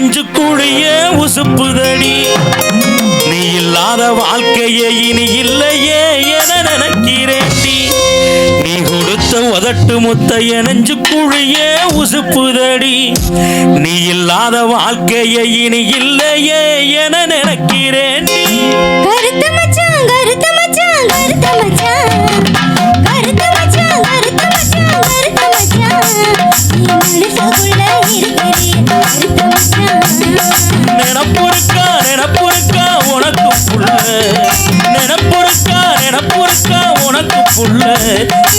நெஞ்சுக்குழியே உசுப்புதடி. நீ இல்லாத வாழ்க்கையே இனி இல்லையே என நினைக்கிறேண்டி நீ கொடுத்த உதட்டு முத்தைய நெஞ்சுக்குழியே உசுப்புதடி. நீ இல்லாத வாழ்க்கையே இனி இல்லையே என நினைக்கிறேண்டி கருத்து மச்சான் கருத்து மச்சான் உனக்கு புள்ள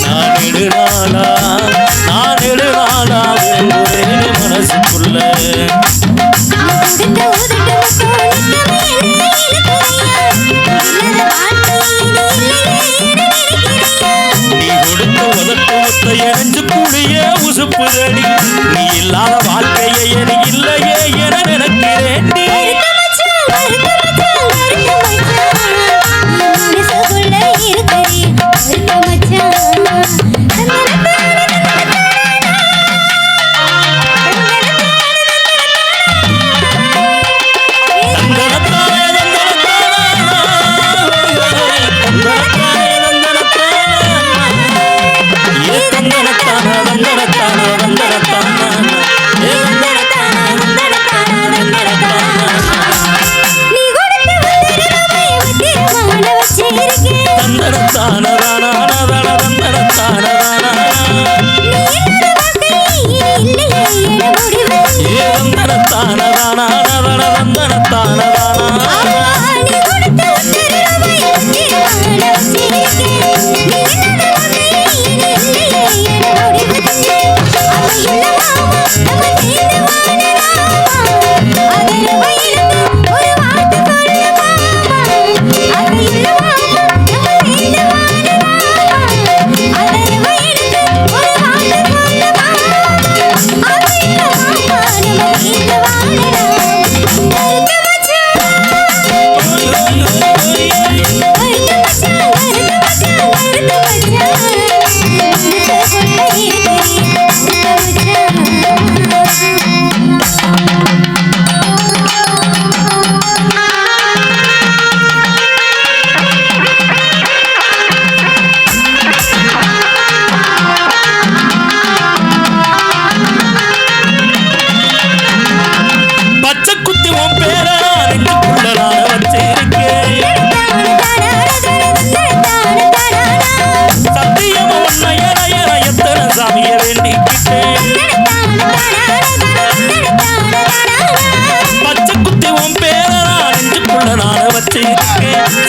நான் எழுநாளா நான் எழுநாளா மனசுக்குள்ள இணைஞ்சு நீ இல்லாத வாழ்க்கையை என இல்லையே என நினை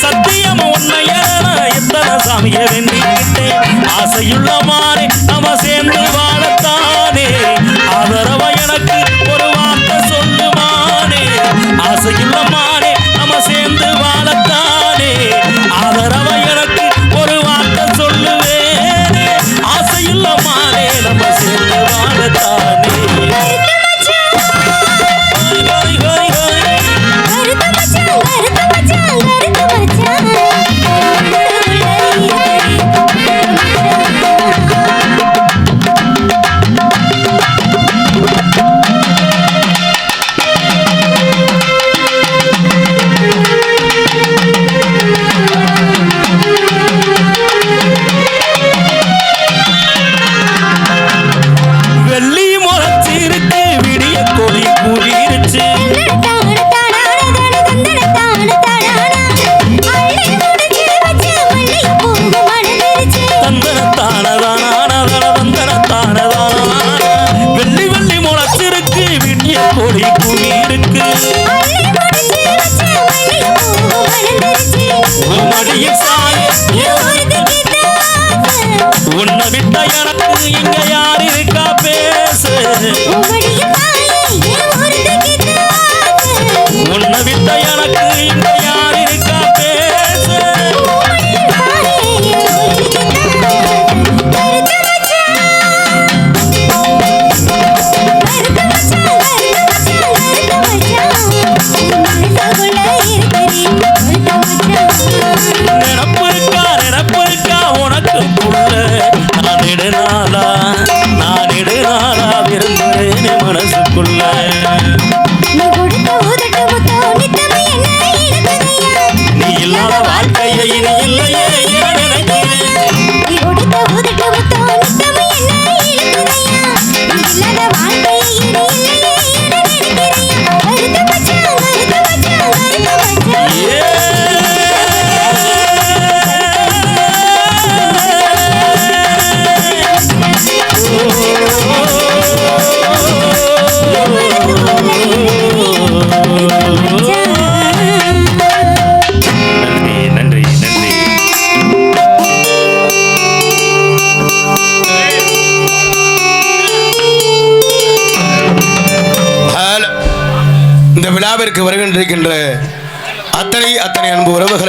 சத்தியம் உன்னை எத்தனை சாமிய வேண்டிக்கிட்டேன் ஆசையுள்ள மாறி நம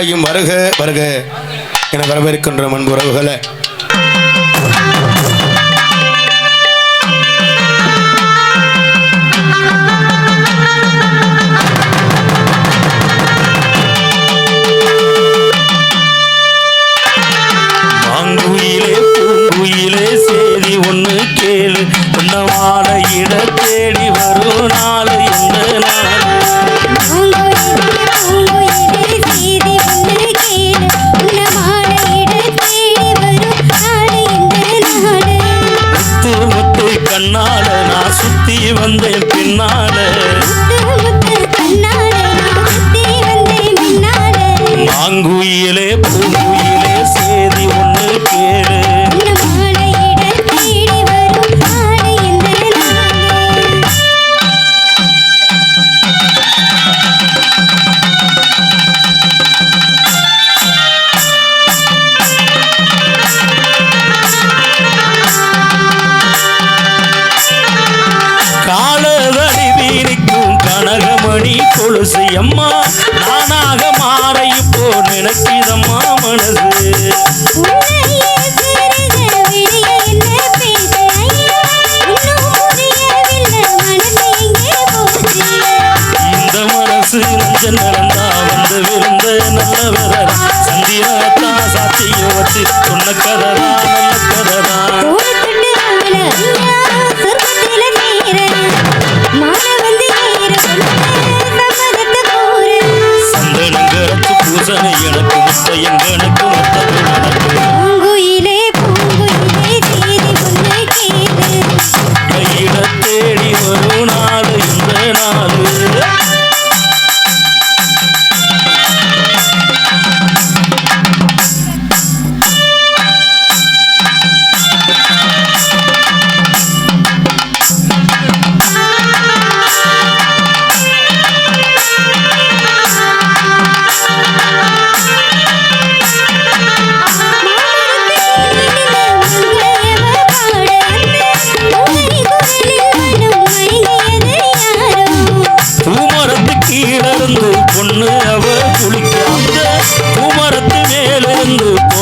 நாளையும் வருக வருக. என வரவேற்கின்ற அன்புறவுகளை நான் சுத்தி வந்தேன் பின்னால. நாங்குயிலே பூங்குயில். நினைச்சிதம்மா மனது இந்த மனசு நஞ்சன் நடந்தா வந்து விருந்த நல்லவரா. சந்திரத்தா சாட்சியை வச்சு சொன்ன கதரா நல்ல கதரா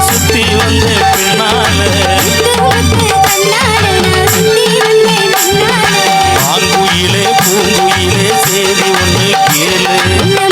சுத்தி வந்த பின்னால ஆங்குயிலே பூங்குயிலே செய்தி ஒன்று கேளு